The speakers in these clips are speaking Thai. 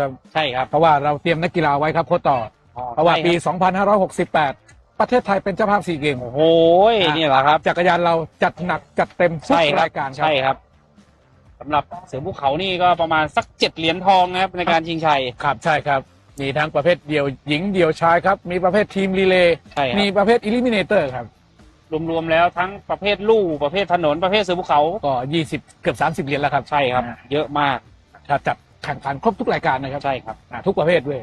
ครับใช่ครับ เพราะว่าเราเตรียมนักกีฬาไว้ครับโค้ชต่อ เพราะว่าปี 2568 ประเทศไทยเป็นเจ้าภาพซีเกมโอ้โหนี่แหละครับ จักรยานเราจัดหนักจัดเต็มทุกใช่ครับรายการครับใช่ครับสำหรับเสือภูเขานี่ก็ประมาณสักเจ็ดเหรียญทองนะครับในการชิงชัยครับใช่ครับ มีทั้งประเภทเดี่ยวหญิงเดี่ยวชายครับ มีประเภททีมรีเลย์ใช่คมีรับประเภทอิลิมิเนเตอร์ครับรวมๆแล้วทั้งประเภทลู่ประเภทถนนประเภทเสือภูเขาก็20เกือบ30เหรียญแล้วครับใช่ครับ เยอะมากครับจัด แข่งขันครบทุกรายการนะครับใช่ครับอ่าทุกประเภทด้วย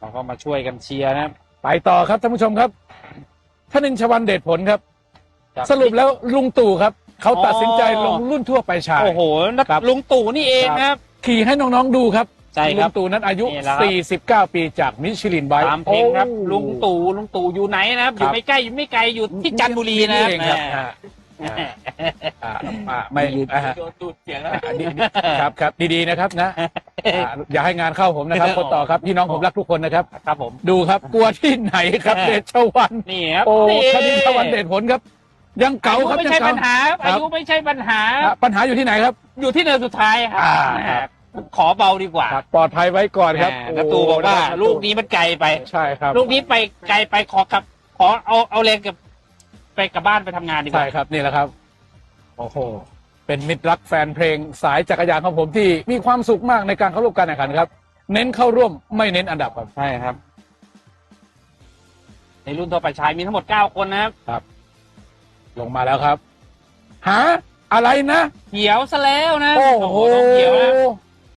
เราก็มาช่วยกันเชียร์นะครับ ไปต่อครับท่านผู้ชมครับท่านหนึ่งชวันเดชผลครับจากสรุปแล้วลุงตู่ครับ เขาตัดสินใจอ๋อลงรุ่นทั่วไปชาย โอ้โหนักครับ ลุงตู่นี่เองนะครับ ขี่ให้น้องๆดูครับใช่คลุรับงตู่นั้นอายุ นี่แหละครับ 49 ปีจากมิชลินไบค์ตามเพลงครับโอ้ลุงตู่ลุงตู่อยู่ไหนนะครับ อยู่ครับไม่ใกล้ไม่ไกลอยู่ที่จันทบุรีนะครับเองครับอ่าอ่าอ่าไม่อ่าโดนตูดเสียงแล้ว อ่าดีครับครับดีๆนะครับนะ อ่าอย่าให้งานเข้าผมนะครับคนต่อครับพี่น้องผมรักทุกคนนะครับครับผมดูครับกลัวที่ไหนครับเดชวันนี่ครับโอ้นี่คดีชวันเดชผลครับ ยังเก่าครับอายุไม่ยังใช่เก่าปัญหาครับอายุไม่ใช่ปัญหาอะปัญหาอยู่ที่ไหนครับ อยู่ที่เนินสุดท้ายครัอ่าบขอเบาดีกว่าครับปลอดภัยไว้ก่อนครับแหมน้าตู่บอกว่าโลูกนี้มันไกลไปใช่ครับ ลูกนี้ไปไกลไปขอกลับ ขอเอาเอาแรงกับไปกลับบ้านไปทำงานดีกใช่ว่าครับนี่แหละครับโอ้โห เป็นมิตรรักแฟนเพลงสายจักรยานของผมที่มีความสุขมากในการเข้าร่วมการแข่งขันครับ เน้นเข้าร่วมไม่เน้นอันดับครับ ใช่ครับ ในรุ่นทั่วไปชายมีทั้งหมดเก้าคนนะครับ ลงมาแล้วครับ หา อะไรนะ เขียวซะแล้วนะโอ้โห ต้องเขียวนะ